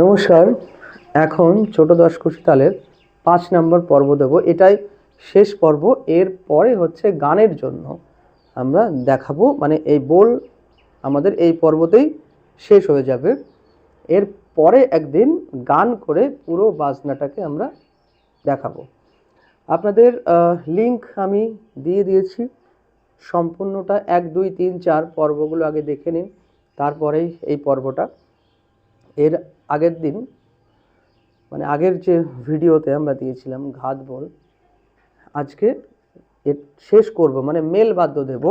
নমস্কার। এখন ছোট দশকোষী তালের পাঁচ নম্বর পর্ব দেব। এটাই শেষ পর্ব। এর পরে হচ্ছে গানের জন্য আমরা দেখাবো। মানে এই বোল আমাদের এই পর্বতেই শেষ হয়ে যাবে। এর পরে একদিন গান করে পুরো বাজনাটাকে আমরা দেখাবো। আপনাদের লিংক আমি দিয়ে দিয়েছি। সম্পূর্ণটা এক, দুই, তিন, চার পর্বগুলো আগে দেখে নিন। তারপরেই এই পর্বটা। এর আগের দিন মানে আগের যে ভিডিওতে আমরা দিয়েছিলাম ঘাত বল আজকে এর শেষ করব মানে মেল বাদ্য দেব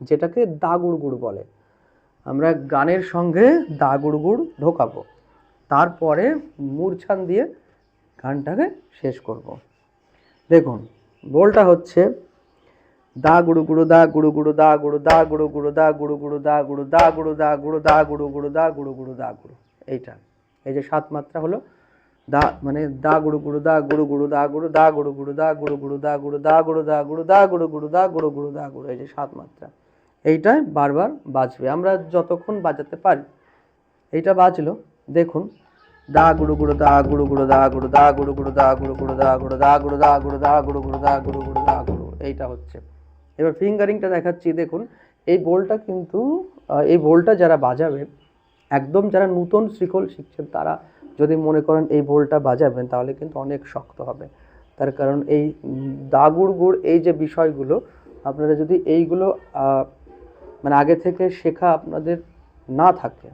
যেটাকে দাগুড়গুড় বলে আমরা গানের সঙ্গে দাগুড়গুড় ঢোকাবো তারপরে মূর্ছান দিয়ে গানটাকে শেষ করব দেখুন বলটা হচ্ছে দা গুড়ু গুড়ু দা গুড়ু গুড়ু দা গুড়ু দা গুড়ু গুড়ু দা গুড়ু গুড়ু দা গুড়ু দা গুড়ু দা গুড়ু দা গুড়ু গুড়ু দা গুড়ু গুড়ু দা গুড়ু এইটা এই যে সাত মাত্রা হলো দা মানে দা গুড়ু গুড়ু দা গুড়ু গুড়ু দা গুড়ু দা গুড়ু গুড়ু দা গুড়ু গুড়ু দা গুড়ু দা গুড়ু দা গুড়ু দা গুড়ু গুড়ু দা গুড়ু গুড়ু দা গুড়ু এই যে সাত মাত্রা এইটাই বারবার বাজবে আমরা যতক্ষণ বাজাতে পারি এইটা বাজলো দেখুন দা গুড়ু গুড়ু দা গুড়ু গুড়ু দা গুড়ু দা গুড়ু গুড়ু দা গুড়ু গুড়ু দা গুড়ু দা গুড়ু দা গুড়ু দা গুড়ু গুড়ু দা গুড়ু গুড়ু দা গুড়ু এইটা হচ্ছে এবার ফিঙ্গারিংটা দেখাচ্ছি দেখুন এই বোলটা কিন্তু এই বোলটা যারা বাজাবে একদম যারা নূতন শ্রীকল শিখছেন তারা যদি মনে করেন এই বোলটা বাজাবেন তাহলে কিন্তু অনেক শক্ত হবে। তার কারণ এই দাগুড় গুড়, এই যে বিষয়গুলো, আপনারা যদি এইগুলো মানে আগে থেকে শেখা আপনাদের না থাকে,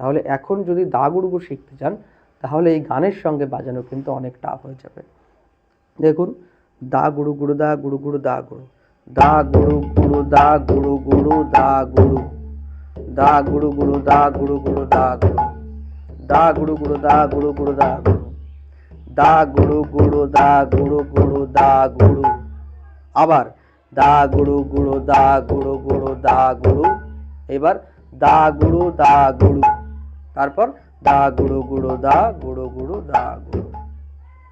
তাহলে এখন যদি দাগুড় গুড় শিখতে চান, তাহলে এই গানের সঙ্গে বাজানো কিন্তু অনেক টাফ হয়ে যাবে। দেখুন দা গুড়ু গুড়ু দা গুড়ু গুড়ু দা গুড়ু দা গুড়ু গুড়ু দা গুড়ু গুড়ু দা গুড়ু দা গুরু গুড়ু দা গুড়ু গুড়ু দা গুড়ু দা গুড়ু গুড়ু দা গুড়ু গুড়ু দা গুড়ু দা গুরু গুড়ু দা গুড়ু গুড়ু দা গুড়ু আবার দা গুরু গুড়ু দা গুড়ু গুড়ু দা গুরু এবার দা গুড়ু দা গুরু তারপর দা গুড়ু গুড়ু দা গুড়ু গুড়ু দা গুড়ু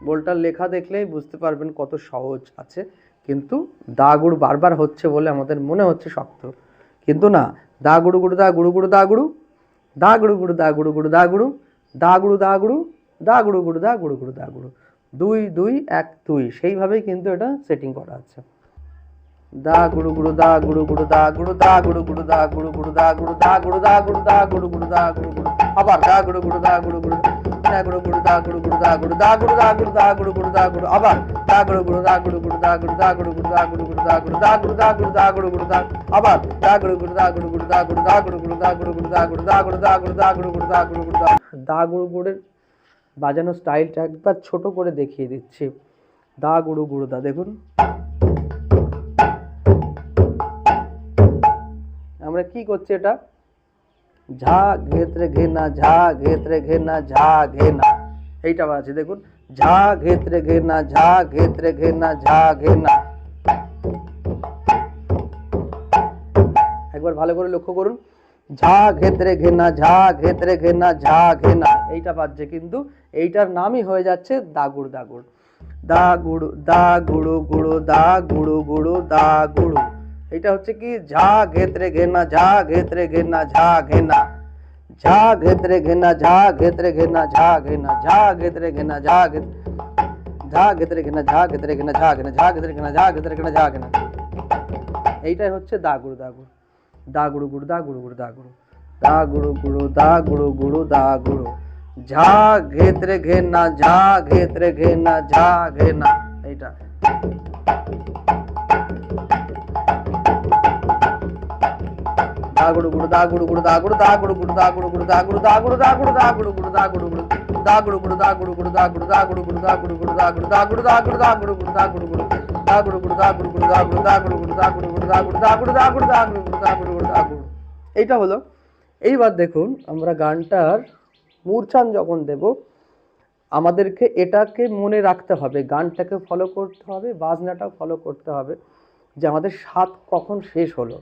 বলটার লেখা দেখলেই বুঝতে পারবেন কত সহজ আছে কিন্তু দা গুড় বারবার হচ্ছে বলে আমাদের মনে হচ্ছে শক্ত কিন্তু না দা গুড়ু গুড়ু দা গুড়ু গুড়ু দা গুড়ু দা গুড়ু গুড়ু দা গুড়ু গুড়ু দা গুড়ু দা গুড়ু দা গুড়ু দা গুড়ু গুড়ু দা গুড়ু গুড়ু দা গুড়ু দুই দুই এক দুই সেইভাবেই কিন্তু এটা সেটিং করা আছে দা গুড়ু গুড়ু দা গুড়ু গুড়ু দা গুড়ু দা গুড়ু গুড়ু দা গুড়ু গুড়ু দা গুড়ু দা গুড়ু দা গুড়ু দা গুড়ু গুড়ু দা গুড়ু গুড়ু আবার দা গুড়ু গুড়ু দা গুড়ু গুড়ু দা গুড়ু গুড়ু দা গুড়ু গুড়ু দা গুড়ু দা গুড়ু দা গুড়ু দা গুড়ু গুড়ু দা গুড়ু আবার দা গুড়ু গুড়ু দা গুড়ু গুড়ু দা গুড়ু দা গুড়ু গুড়ু দা গুড়ু গুড়ু দা গুড়ু দা গুড়ু দা গুড়ু দা গুড়ু গুড়ু দা আবার দা গুড়ু গুড়ু দা গুড়ু গুড়ু দা গুড়ু দা গুড়ু গুড়ু দা গুড়ু গুড়ু দা গুড়ু দা গুড়ু দা গুড়ু দা গুড়ু গুড়ু দা গুড়ু গুড়ু দা দা গুড়ু গুড়ের বাজানোর স্টাইলটা একবার ছোট করে দেখিয়ে দিচ্ছি দা গুড়ু গুড়ু দা দেখুন আমরা কি করছি এটা ঝা ঘেত্রে ঘেনা ঝা ঘেত্রে ঘেনা ঝা ঘেনা এইটা আছে, দেখুন। ঝা ঘেত্রে ঘেনা ঝা ঘেত্রে ঘেনা ঝা ঘেনা একবার ভালো করে লক্ষ্য করুন। ঝা ঘেত্রে ঘেনা ঝা ঘেত্রে ঘেনা ঝা ঘেনা এইটা বাজছে কিন্তু এইটার নামই হয়ে যাচ্ছে দাগুড় দাগুড়। দা গুড়ু দা গুড়ু গুড়ু দা গুড়ু গুড়ু দা গুড়ু এটা হচ্ছে কি ঝা ঘেত্রে ঘেনা ঝা ঘেত্রে ঘেনা ঝা ঘেনা ঝা ঘেত্রে ঘেনা ঝা ঘেত্রে ঘেনা ঝা ঘেনা ঝা ঘেত্রে ঘেনা ঝা ঘেত ঝা ঘেত্রে ঘেনা ঝা ঘেত্রে ঘেনা ঝা ঘেনা ঝা ঘেত্রে ঘেনা ঝা ঘেত্রে ঘেনা ঝা ঘেনা এইটাই হচ্ছে দা গুড়ু দা গুড়ু দা গুড়ু গুড়ু দা গুড়ু গুড়ু দা গুড়ু দা গুড়ু গুড়ু দা গুড়ু গুড়ু দা গুড়ু ঝা ঘেত্রে ঘেনা ঝা ঘেত্রে ঘেনা ঝা ঘেনা এইটা দাগুড়ু গুড়ু দাগুড়ু গুড়ু দাগুড়ু দাগুড়ু গুড়ু দাগুড়ু গুড়ু দাগুড়ু দাগুড়ু দাগুড়ু দাগুড়ু গুড়ু দাগুড়ু গুড়ু দাগুড়ু গুড়ু দাগুড়ু গুড়ু দাগুড়ু দাগুড়ু গুড়ু দাগুড়ু গুড়ু দাগুড়ু দাগুড়ু দাগুড়ু দাগুড়ু গুড়ু দাগুড়ু গুড়ু দাগুড়ু গুড়ু দাগুড়ু গুড়ু দাগুড়ু দাগুড়ু গুড়ু দাগুড়ু গুড়ু দাগুড়ু দাগুড়ু দাগুড়ু দাগুড়ু গুড়ু দাগুড়ু গুড়ু দাগুড়ু এইটা হলো এইবার দেখুন আমরা গানটার মূর্ছান যখন দেব আমাদেরকে এটাকে মনে রাখতে হবে গানটাকে ফলো করতে হবে বাজনাটাও ফলো করতে হবে যে আমাদের সাত কখন শেষ হলো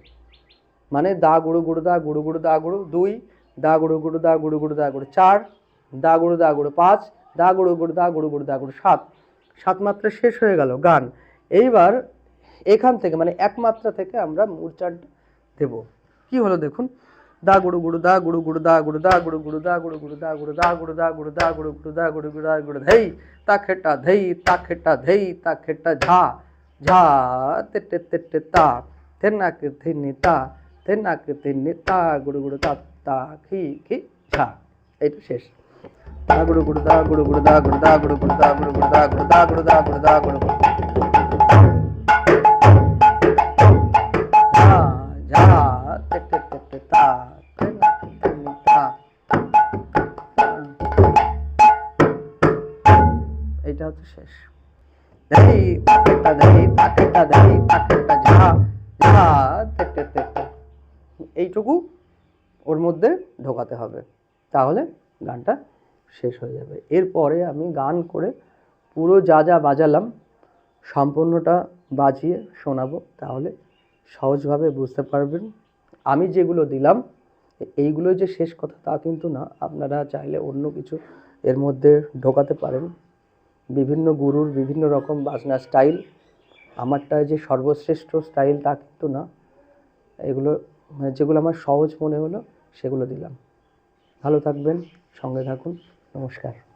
মানে দা গুড়ু গুড়ু দা গুড়ু গুড়ু দা গুড়ু দুই দা গুড়ু গুড়ু দা গুড়ু গুড়ু দা গুড়ু চার দা গুড়ু দা গুড়ু পাঁচ দা গুড়ু গুড়ু দা গুড়ু গুড়ু দা গুড়ু সাত সাত মাত্রা শেষ হয়ে গেল গান এইবার এখান থেকে মানে এক মাত্রা থেকে আমরা মূর্ছানটা দেব কি হলো দেখুন দা গুড়ু গুড়ু দা গুড়ু গুড়ু দা গুড়ু দা গুড়ু গুড়ু দা গুড়ু গুড়ু দা গুড়ু দা গুড়ু দা গুড়ু দা গুড়ু গুড়ু দা গুড়ু গুড়ু দা গুড়ু ধেই তা খেটা ধেই তা খেটা ধেই তা খেটা ঝা ঝা তে তে তে তে তা তে না কে থে নি তা তে না কে থে নি তা গুড়ু গুড়ু তা তা খি খি ঝা। এইটা শেষ। দা গুড়ু গুড়ু দা গুড়ু গুড়ু দা গুড়ু দা গুড়ু গুড়ু দা গুড়ু গুড়ু দা গুড়ু দা গুড়ু দা গুড়ু দা গুড়ু গুড়ু। তে তে তে তে, তা তে, তা হচ্ছে শেষ। দেহি তাকেটা দেহি তাকেটা দেহি তাকেটা ঝা ঝা, তে তে তে তে। এইটুকু ওর মধ্যে ঢোকাতে হবে। তাহলে গানটা শেষ হয়ে যাবে। এরপরে আমি গান করে পুরো যা যা বাজালাম, সম্পূর্ণটা বাজিয়ে শোনাবো। তাহলে সহজভাবে বুঝতে পারবেন। আমি যেগুলো দিলাম এইগুলো যে শেষ কথা তা কিন্তু না। আপনারা চাইলে অন্য কিছু এর মধ্যে ঢোকাতে পারেন। বিভিন্ন গুরুর বিভিন্ন রকম বাজনা স্টাইল। আমারটা যে সর্বশ্রেষ্ঠ স্টাইল তা কিন্তু না। এগুলো যেগুলো আমার সহজ মনে হলো সেগুলো দিলাম। ভালো থাকবেন সঙ্গে থাকুন। নমস্কার।